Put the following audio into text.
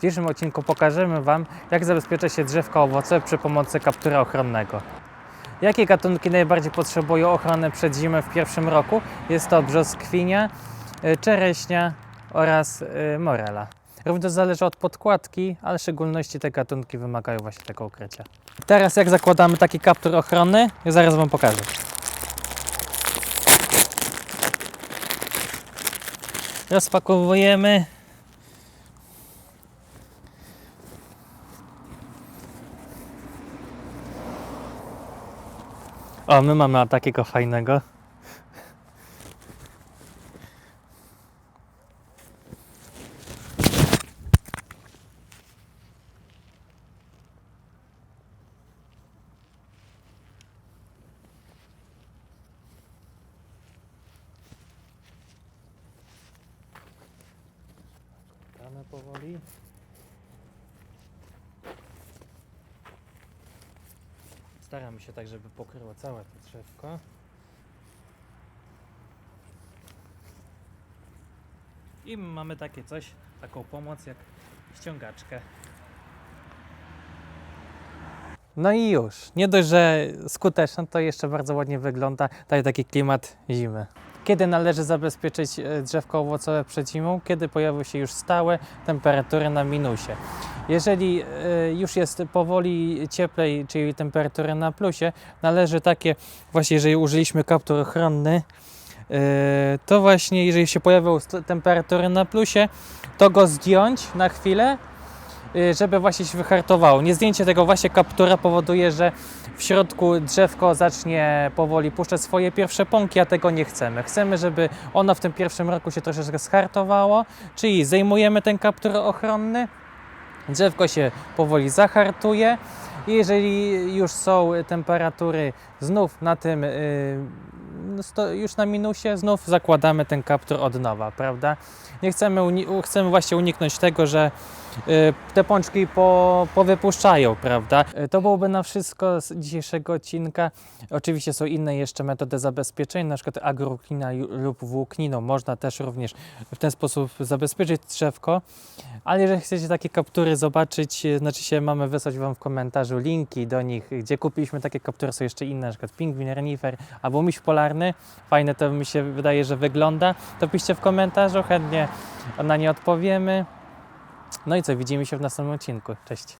W dzisiejszym odcinku pokażemy Wam, jak zabezpiecza się drzewka owocowe przy pomocy kaptura ochronnego. Jakie gatunki najbardziej potrzebują ochrony przed zimą w pierwszym roku? Jest to brzoskwinia, y, czereśnia oraz y, morela. Również zależy od podkładki, ale w szczególności te gatunki wymagają właśnie tego ukrycia. Teraz jak zakładamy taki kaptur ochronny, zaraz Wam pokażę. Rozpakowujemy. O, my mamy takiego fajnego. Damy powoli. Staramy się tak, żeby pokryło całe to drzewko. I mamy takie coś, taką pomoc jak ściągaczkę. No i już. Nie dość, że skuteczne, to jeszcze bardzo ładnie wygląda. Daje taki klimat zimy. Kiedy należy zabezpieczyć e, drzewko owocowe przed zimą? Kiedy pojawią się już stałe temperatury na minusie. Jeżeli e, już jest powoli cieplej, czyli temperatury na plusie, należy takie, właśnie jeżeli użyliśmy kaptur ochronny, e, to właśnie jeżeli się pojawią temperatury na plusie, to go zdjąć na chwilę, y, żeby właśnie się wyhartowało. Niezdjęcie tego właśnie kaptura powoduje, że w środku drzewko zacznie powoli puszczać swoje pierwsze pąki, a tego nie chcemy. Chcemy, żeby ono w tym pierwszym roku się troszeczkę schartowało, czyli zdejmujemy ten kaptur ochronny, drzewko się powoli zahartuje jeżeli już są temperatury znów na tym, y, no już na minusie, znów zakładamy ten kaptur od nowa, prawda? Nie chcemy, chcemy właśnie uniknąć tego, że y, te pączki po, powypuszczają, prawda? Y, To byłoby na wszystko z dzisiejszego odcinka. Oczywiście są inne jeszcze metody zabezpieczenia, na przykład agroklina ju- lub włókniną. Można też również w ten sposób zabezpieczyć drzewko. Ale jeżeli chcecie takie kaptury zobaczyć, znaczy się mamy wysłać Wam w komentarzu linki do nich, gdzie kupiliśmy takie kaptury, są jeszcze inne, na przykład pingwin, renifer albo miś polarny. Fajne to mi się wydaje, że wygląda. To piszcie w komentarzu, chętnie na nie odpowiemy. No i co, widzimy się w następnym odcinku. Cześć.